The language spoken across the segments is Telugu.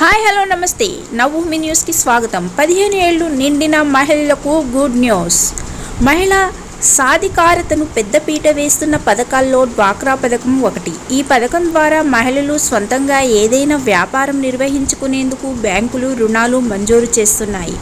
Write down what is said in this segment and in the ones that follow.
హాయ్ హలో నమస్తే. నవభూమి న్యూస్కి స్వాగతం. పదిహేను ఏళ్ళు నిండిన మహిళలకు గుడ్ న్యూస్. మహిళ సాధికారతను పెద్దపీట వేస్తున్న పథకాల్లో డ్వాక్రా పథకం ఒకటి. ఈ పథకం ద్వారా మహిళలు స్వంతంగా ఏదైనా వ్యాపారం నిర్వహించుకునేందుకు బ్యాంకులు రుణాలు మంజూరు చేస్తున్నాయి.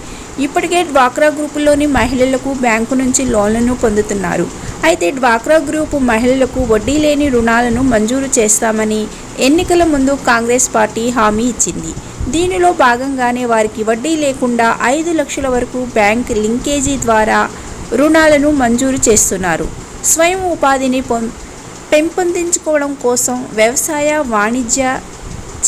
ఇప్పటికే డ్వాక్రా గ్రూపులోని మహిళలకు బ్యాంకు నుంచి లోన్లను పొందుతున్నారు. అయితే డ్వాక్రా గ్రూపు మహిళలకు వడ్డీ లేని రుణాలను మంజూరు చేస్తామని ఎన్నికల ముందు కాంగ్రెస్ పార్టీ హామీ ఇచ్చింది. దీనిలో భాగంగానే వారికి వడ్డీ లేకుండా ఐదు లక్షల వరకు బ్యాంక్ లింకేజీ ద్వారా రుణాలను మంజూరు చేస్తున్నారు. స్వయం ఉపాధిని పొం- పెంపొందించుకోవడం కోసం వ్యవసాయ వాణిజ్య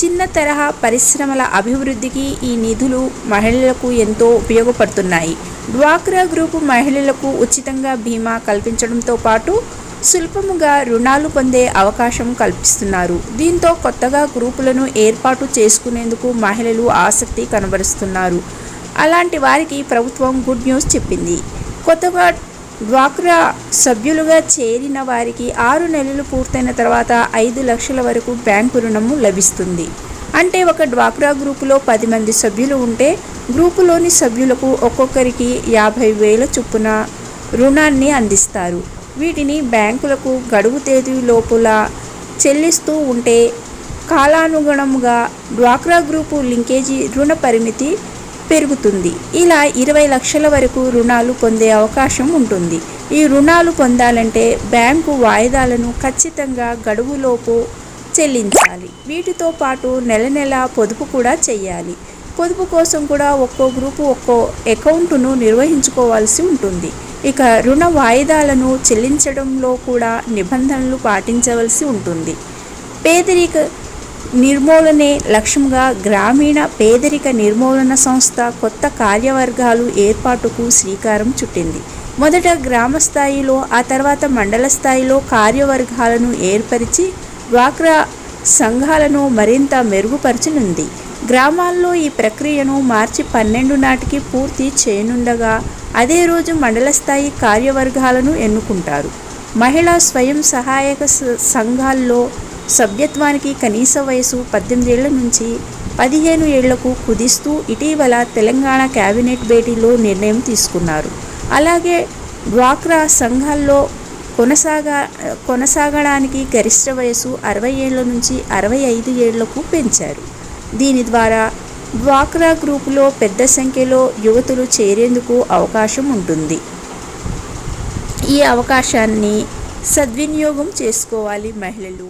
చిన్న తరహా పరిశ్రమల అభివృద్ధికి ఈ నిధులు మహిళలకు ఎంతో ఉపయోగపడుతున్నాయి. డ్వాక్రా గ్రూపు మహిళలకు ఉచితంగా బీమా కల్పించడంతో పాటు సులభముగా రుణాలు పొందే అవకాశం కల్పిస్తున్నారు. దీంతో కొత్తగా గ్రూపులను ఏర్పాటు చేసుకునేందుకు మహిళలు ఆసక్తి కనబరుస్తున్నారు. అలాంటి వారికి ప్రభుత్వం గుడ్ న్యూస్ చెప్పింది. కొత్తగా డ్వాక్రా సభ్యులుగా చేరిన వారికి ఆరు నెలలు పూర్తయిన తర్వాత ఐదు లక్షల వరకు బ్యాంకు రుణము లభిస్తుంది. అంటే ఒక డ్వాక్రా గ్రూపులో పది మంది సభ్యులు ఉంటే గ్రూపులోని సభ్యులకు ఒక్కొక్కరికి యాభై వేల చొప్పున రుణాన్ని అందిస్తారు. వీటిని బ్యాంకులకు గడువు తేదీ లోపల చెల్లిస్తూ ఉంటే కాలానుగుణముగా డ్వాక్రా గ్రూపు లింకేజీ రుణ పరిమితి పెరుగుతుంది. ఇలా ఇరవై లక్షల వరకు రుణాలు పొందే అవకాశం ఉంటుంది. ఈ రుణాలు పొందాలంటే బ్యాంకు వాయిదాలను ఖచ్చితంగా గడువులోపు చెల్లించాలి. వీటితో పాటు నెల నెల పొదుపు కూడా చేయాలి. పొదుపు కోసం కూడా ఒక్కో గ్రూపు ఒక్కో అకౌంటును నిర్వహించుకోవాల్సి ఉంటుంది. ఇక రుణ వాయిదాలను చెల్లించడంలో కూడా నిబంధనలు పాటించవలసి ఉంటుంది. పేదరిక నిర్మూలనే లక్ష్యంగా గ్రామీణ పేదరిక నిర్మూలన సంస్థ కొత్త కార్యవర్గాలు ఏర్పాటుకు శ్రీకారం చుట్టింది. మొదట గ్రామ స్థాయిలో ఆ తర్వాత మండల స్థాయిలో కార్యవర్గాలను ఏర్పరిచి డ్వాక్రా సంఘాలను మరింత మెరుగుపరచనుంది. గ్రామాల్లో ఈ ప్రక్రియను మార్చి పన్నెండు నాటికి పూర్తి చేయనుండగా అదే రోజు మండల స్థాయి కార్యవర్గాలను ఎన్నుకుంటారు. మహిళా స్వయం సహాయక సంఘాల్లో సభ్యత్వానికి కనీస వయసు పద్దెనిమిదేళ్ళ నుంచి పదిహేను ఏళ్ళకు కుదిస్తూ ఇటీవల తెలంగాణ కేబినెట్ భేటీలో నిర్ణయం తీసుకున్నారు. అలాగే డ్వాక్రా సంఘాల్లో కొనసాగా కొనసాగడానికి గరిష్ట వయసు అరవై ఏళ్ళ నుంచి అరవై ఐదు ఏళ్ళకు పెంచారు. దీని ద్వారా డ్వాక్రా గ్రూపులో పెద్ద సంఖ్యలో యువతులు చేరేందుకు అవకాశం ఉంటుంది. ఈ అవకాశాన్ని సద్వినియోగం చేసుకోవాలి మహిళలు.